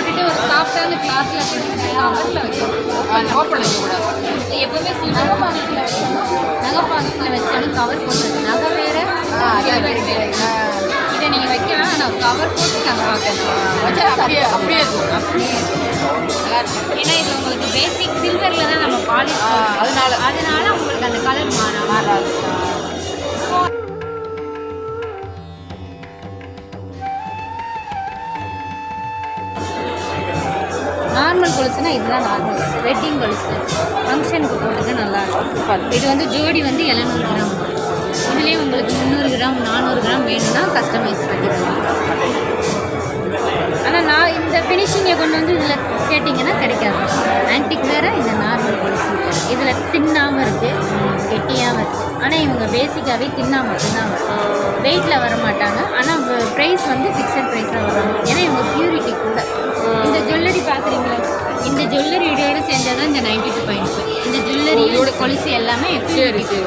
வந்து ஒரு சாஃப்டான கிளாஸ்ல கவர்ல வைக்கணும் ஓப்பன் வைக்கக்கூடாது எப்பவுமே நகப்பாகத்தில் வைக்கணும் நகப்பாகத்தில் வச்சாலும் கவர் போட்டுருக்கு நகை வேற இதை நீங்கள் வைக்கலாம் ஆனால் கவர் போட்டு பார்க்கணும் வச்சா அப்படியே அப்படியே ஏன்னா இது உங்களுக்கு பேசிக் சில்வரில் தான் நம்ம பாலிஷ் அதனால. அதனால உங்களுக்கு அந்த கலர் மாறாது. நார்மல் கொலுசுனா இதுதான் நார்மல் வெட்டிங் கொலுசு. ஃபங்க்ஷனுக்கு போட்டுக்க நல்லா இருக்கும் இது வந்து ஜோடி வந்து எழுநூறு கிராம். இதுலேயே உங்களுக்கு முந்நூறு கிராம் நானூறு கிராம் வேணும்னா கஸ்டமைஸ் பண்ணிக்கலாம். ஆனால் நான் இந்த ஃபினிஷிங்கை கொண்டு வந்து இதில் கேட்டிங்கன்னா கிடைக்காது. ஆன்டிக் வேறு இந்த நார்மல் கொலுசு இதில் தின்னாமல் இருக்குது கெட்டியாகவும் இருக்குது ஆனால் இவங்க பேசிக்காகவே தின்னா மட்டும்தான் வரும் வெயிட்டில் வர மாட்டாங்க ஆனால் ப்ரைஸ் வந்து ஃபிக்ஸட் ப்ரைஸில் வரும். ஏன்னா இவங்க பியூரிட்டி கூட. இந்த ஜுவல்லரி பார்க்குறீங்களா இந்த ஜுவல்லரியோட சேர்ந்தது தான் இந்த நைன்டி டூ பாயிண்ட் இந்த ஜுவல்லரியோட கொலுசு எல்லாமே சரி சரி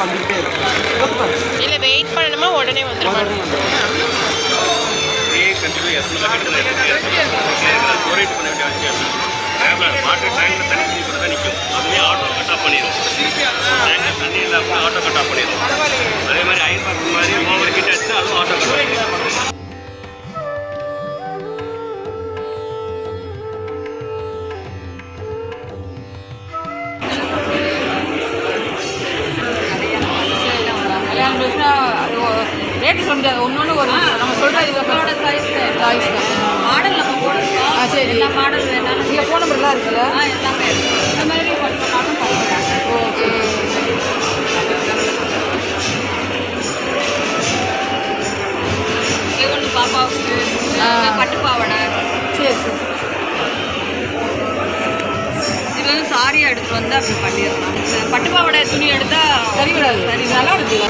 வந்துகிட்டே இருக்கும் இல்ல வெயிட் பண்ணணுமா? உடனே கிலோமீட்டர் ஸ்டோரேஜ் பண்ண வேண்டிய அவசியம் இல்லை டேப்ல வாட்டர் டேங்க்ல தண்ணி ஃபில் தான் நிற்கும் அதுவே ஆட்டோ கட் ஆஃப் பண்ணிடும் டேங்க்ல தண்ணி இல்லை இல்லாமல் ஆட்டோ கட் ஆஃப் பண்ணிடும் அதே மாதிரி அயன் பாக்ஸ் மாதிரி ஓவர் கிட்ட ஆச்சுன்னா அதுவும் ஆட்டோ கட் பண்ணிடும் ரேட்டு சொல்ல ஒன்று ஒன்று ஒரு நம்ம சொல்கிற இது சாய்ஸ் சாய்ஸ் தான். மாடல் நம்ம போடுறோம் ஆ சரி. எல்லா மாடல் வேணாலும் நீங்கள் ஃபோன் நம்பர்லாம் இருக்குல்ல? ஆ எல்லாமே இருக்கு. இந்த மாதிரி பண்ணலாம் ஓகே ஒன்று பாப்பாவுக்கு. பட்டு பாவாடை. சரி சரி. இது வந்து எடுத்து வந்து அப்படி பண்ணிடலாம். பட்டு பாவாடை துணி எடுத்தா சரி வராது சரி நல்லா இருக்குல்ல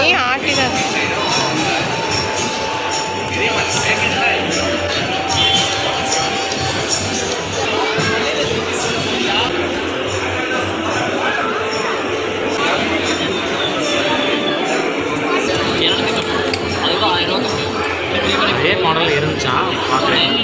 நீ ஆட்டி தான் அதே மாடல் இருந்துச்சா? பார்க்குறேன்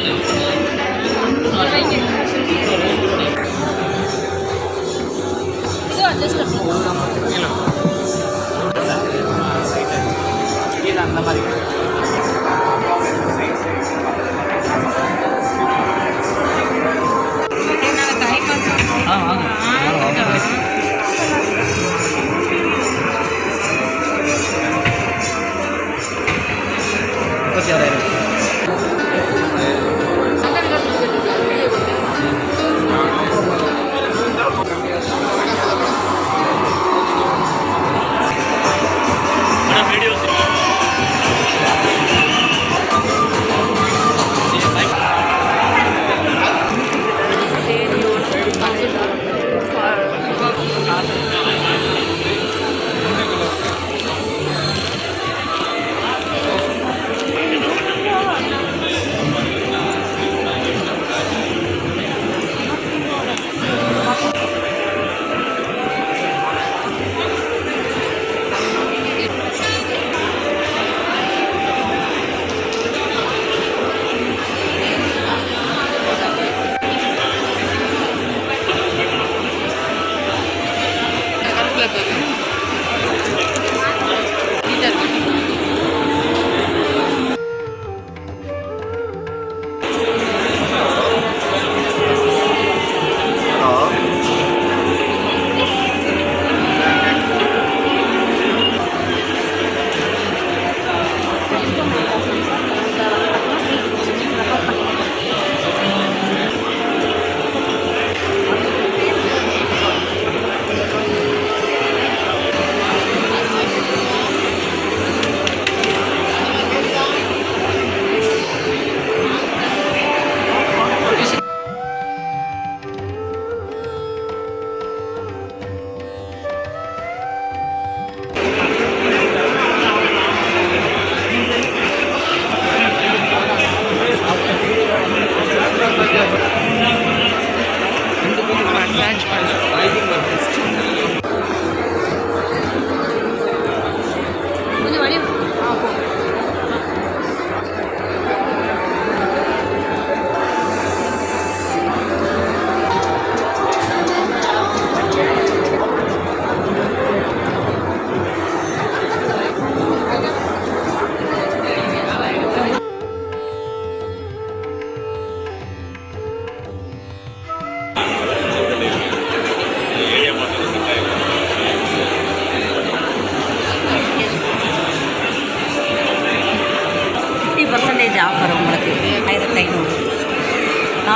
French person.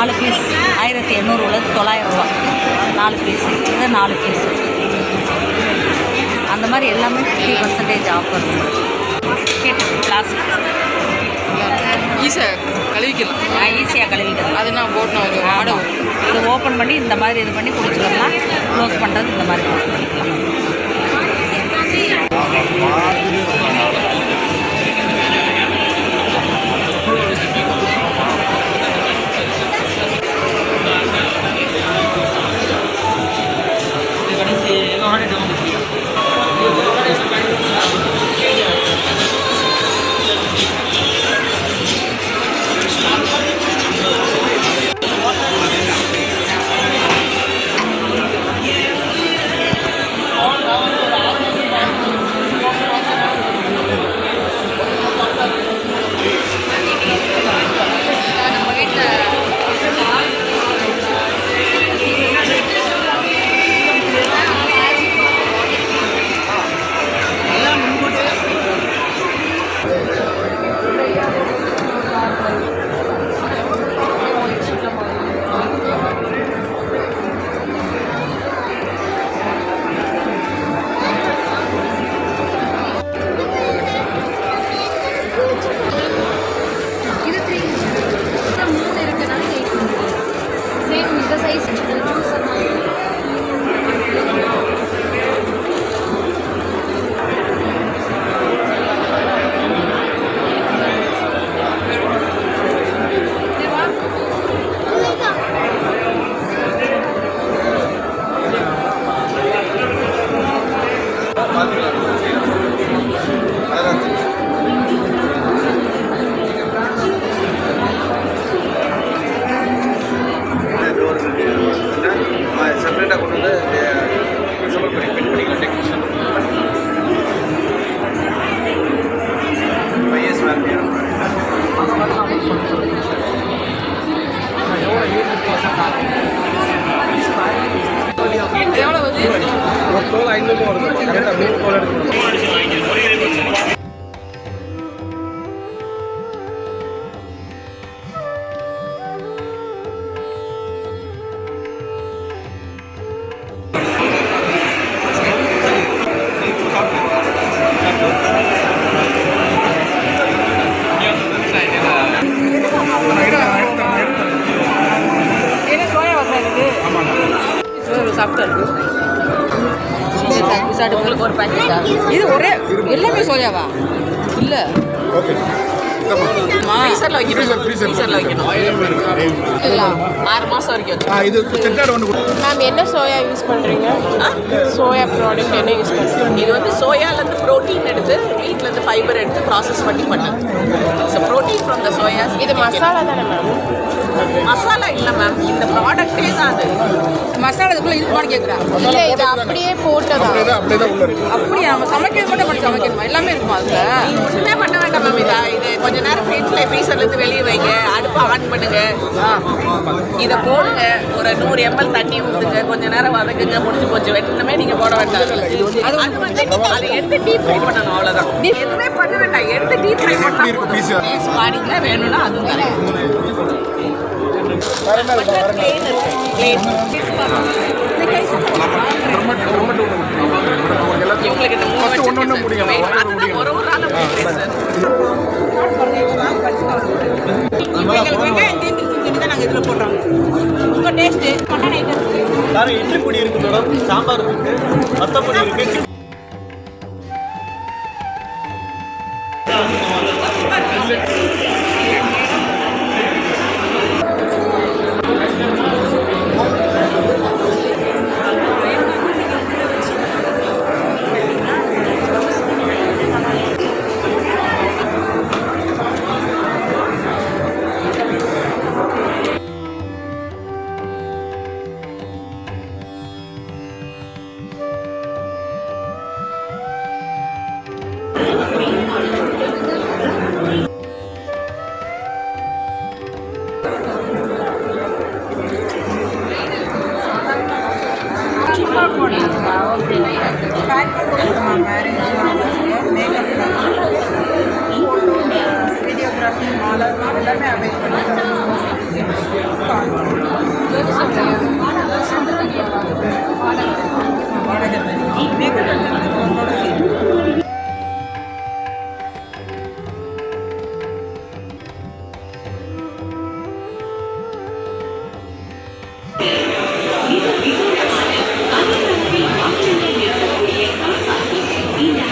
நாலு பீஸ் ஆயிரத்தி எண்ணூறு உள்ளது தொள்ளாயிரம் ரூபா நாலு பீஸ் இது நாலு பீஸ் அந்த மாதிரி எல்லாமே ஃபிஃப்டி பர்சன்டேஜ் ஆஃபர் கிளாஸிக் ஈஸியாக கழுவிக்கலாம். ஈஸியாக கழுவிக்கிறது அது நான் போட்டோம் ஒரு ஆடை. இது ஓப்பன் பண்ணி இந்த மாதிரி இது பண்ணி குடிச்சிக்கலாம். க்ளோஸ் பண்ணுறது இந்த மாதிரி க்ளோஸ் பண்ணிக்கலாம். இது ஒரே எல்லாமே சோயாவா? இல்லை. ஓகே. ஃப்ரீசரில் வைக்கணும். ஃப்ரீசரில் வைக்கணும். இல்லை ஆறு மாதம் வரைக்கும் வச்சு இது செட்டாடு மேம் என்ன சோயா யூஸ் பண்ணுறீங்க சோயா ப்ராடக்ட் என்ன யூஸ் பண்ணுறீங்க இது வந்து சோயாலேருந்து ப்ரோட்டீன் எடுத்து வீட்டிலேருந்து ஃபைபர் எடுத்து ப்ராசஸ் பண்ணி பண்ணேன் so protein from the soya இது மசாலா தானே மேம் மசாலா இல்லை மேம் இந்த ப்ராடக்டே தான் அது. மசாலா இதுக்குள்ளே இருக்குமான்னு இல்லை இது அப்படியே போட்டதா? அப்படியே தான் உள்ள இருக்கு. அப்படியா? நம்ம சமைக்கிறது மட்டும் பண்ணி சமைக்கணுமா? எல்லாமே இருக்குமா அதில்? ஒன்றுமே பண்ண வேண்டாம் மேம் இதா இது கொஞ்ச நேரம் ஃப்ரிட்ஜில் ஃப்ரீசர்லேருந்து வெளியே வைங்க. அடுப்பை ஆன் பண்ணுங்க. இதை போடுங்க. ஒரு நூறு எம்எல் தண்ணி ஊற்றுங்க கொஞ்ச நேரம் வதக்குங்க. முடிஞ்சு போச்சு. வெட்டணுமே நீங்கள் போட வேண்டாம். அது வந்து அதை எடுத்து டீப் ஃப்ரை பண்ணணும். அவ்வளோதான் எதுவுமே பண்ண வேண்டாம். எடுத்து டீப் ஃப்ரை பண்ணலாம் பீஸ் பாடிங்களா வேணும்னா அதுவும் தரேன். பிளேன் இருக்கு பிளேன் இவங்களுக்கு இந்த மூணு ஒரு ஒரு இட்லி பொடி இருக்கு மேடம் சாம்பார் இருக்கு வத்தப்பொடி இருக்கு.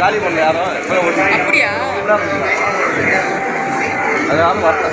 காலி பண்ண யாரும் அப்படியா அது யாரும் வரல